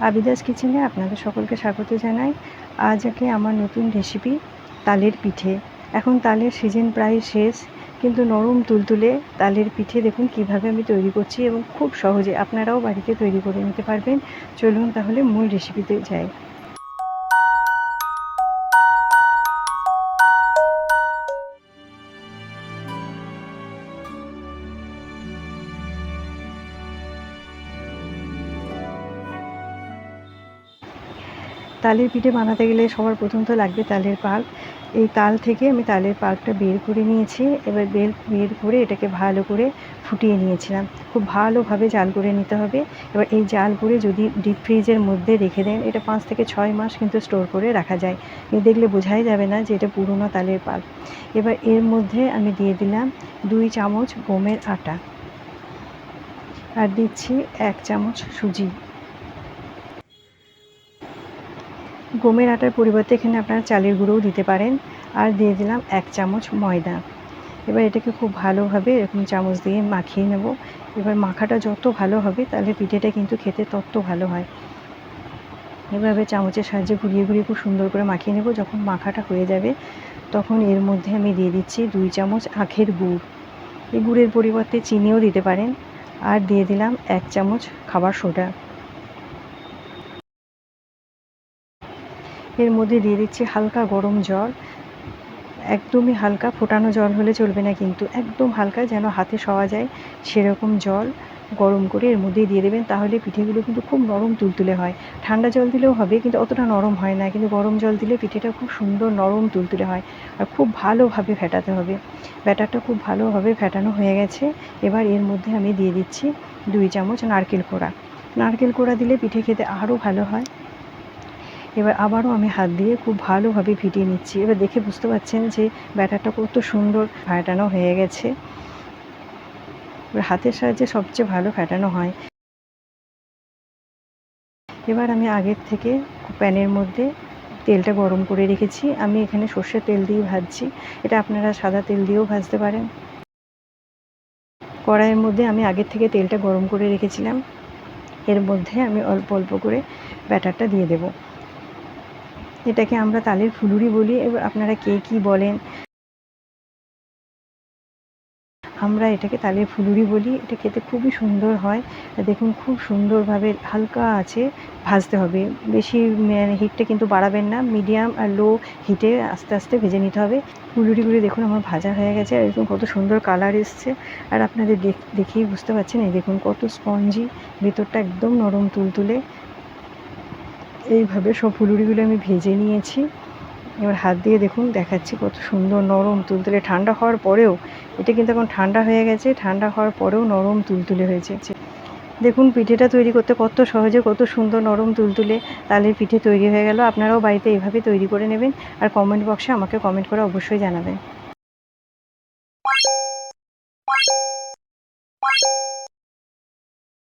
আবিদাস কিচেনে আপনাদের সকলকে স্বাগত জানাই। আজ আগে আমার নতুন রেসিপি তালের পিঠে। এখন তালের সিজন প্রায় শেষ, কিন্তু নরম তুলতুলে তালের পিঠে দেখুন কীভাবে আমি তৈরি করছি এবং খুব সহজে আপনারাও বাড়িতে তৈরি করে নিতে পারবেন। চলুন তাহলে মূল রেসিপিতে যাই। তালের পিঠে বানাতে গেলে সবার প্রথম তো লাগবে তালের পাল্প এই তাল থেকে আমি তালের পাল্পটা বের করে নিয়েছি। এবার বের বের করে এটাকে ভালো করে ফুটিয়ে নিয়েছিলাম। খুব ভালোভাবে জাল করে নিতে হবে। এবার এই জাল করে যদি ডিপ ফ্রিজের মধ্যে রেখে দেন, এটা পাঁচ থেকে ছয় মাস কিন্তু স্টোর করে রাখা যায়। দেখলে বোঝাই যাবে না যে এটা পুরনো তালের পাল। এবার এর মধ্যে আমি দিয়ে দিলাম দুই চামচ গমের আটা। আর দিচ্ছি এক চামচ সুজি। গমের আটার পরিবর্তে এখানে আপনারা চালের গুঁড়োও দিতে পারেন। আর দিয়ে দিলাম এক চামচ ময়দা। এবার এটাকে খুব ভালোভাবে এরকম চামচ দিয়ে মাখিয়ে নেব। এবার মাখাটা যত ভালো হবে, তাহলে পিঠেটা কিন্তু খেতে তত ভালো হয়। এভাবে চামচের সাহায্যে ঘুরিয়ে ঘুরিয়ে খুব সুন্দর করে মাখিয়ে নেব। যখন মাখাটা হয়ে যাবে, তখন এর মধ্যে আমি দিয়ে দিচ্ছি দুই চামচ আখের গুড়। এই গুড়ের পরিবর্তে চিনিও দিতে পারেন। আর দিয়ে দিলাম এক চামচ খাবার সোডা। এর মধ্যে দিয়ে দিচ্ছি হালকা গরম জল। একদমই হালকা, ফোটানো জল হলে চলবে না কিন্তু। একদম হালকা যেন হাতে সওয়া যায় সেরকম জল গরম করে এর মধ্যেই দিয়ে দেবেন। তাহলে পিঠেগুলো কিন্তু খুব নরম তুলতুলে হয়। ঠান্ডা জল দিলেও হবে কিন্তু অতটা নরম হয় না। কিন্তু গরম জল দিলে পিঠেটা খুব সুন্দর নরম তুলতুলে হয় আর খুব ভালোভাবে ফেটাতে হবে। ব্যাটারটা খুব ভালোভাবে ফেটানো হয়ে গেছে। এবার এর মধ্যে আমি দিয়ে দিচ্ছি দুই চামচ নারকেল কোড়া। নারকেল কোড়া দিলে পিঠে খেতে আরও ভালো হয়। এবার আবারও আমি হাত দিয়ে খুব ভালোভাবে ফিটিয়ে নিচ্ছি। এবার দেখে বুঝতে পারছেন যে ব্যাটারটা কত সুন্দর ফাটানো হয়ে গেছে। এবার হাতের সাহায্যে সবচেয়ে ভালো ফেটানো হয়। এবার আমি আগের থেকে প্যানের মধ্যে তেলটা গরম করে রেখেছি। আমি এখানে সর্ষের তেল দিয়ে ভাজছি। এটা আপনারা সাদা তেল দিয়েও ভাজতে পারেন। কড়াইয়ের মধ্যে আমি আগের থেকে তেলটা গরম করে রেখেছিলাম। এর মধ্যে আমি অল্প অল্প করে ব্যাটারটা দিয়ে দেবো। এটাকে আমরা তালের ফুলুরি বলি, এবার আপনারা কে কী বলেন? আমরা এটাকে তালের ফুলুরি বলি, এটা খেতে খুবই সুন্দর হয়। দেখুন, খুব সুন্দরভাবে হালকা আছে, ভাজতে হবে। বেশি হিটটা কিন্তু বাড়াবেন না মিডিয়াম আর লো হিটে আস্তে আস্তে ভেজে নিতে হবে। ফুলুরিগুলি দেখুন, আমার ভাজা হয়ে গেছে, আর দেখুন কত সুন্দর কালার এসছে। আর আপনাদের দেখ, দেখেই বুঝতে পারছেন, এই দেখুন কত স্পঞ্জি ভেতরটা একদম নরম তুলতুলে। এইভাবে সব ফুলুরিগুলো আমি ভেজে নিয়েছি। এবার হাত দিয়ে দেখুন, দেখাচ্ছি কত সুন্দর নরম তুলতুলে। ঠান্ডা হওয়ার পরেও, এটা কিন্তু এখন ঠান্ডা হয়ে গেছে, ঠান্ডা হওয়ার পরেও নরম তুলতুলে হয়েছে। দেখুন, পিঠেটা তৈরি করতে কত সহজে, কত সুন্দর নরম তুলতুলে তালের পিঠে তৈরি হয়ে গেল। আপনারাও বাড়িতে এইভাবে তৈরি করে নেবেন। আর কমেন্ট বক্সে আমাকে কমেন্ট করে অবশ্যই জানাবেন।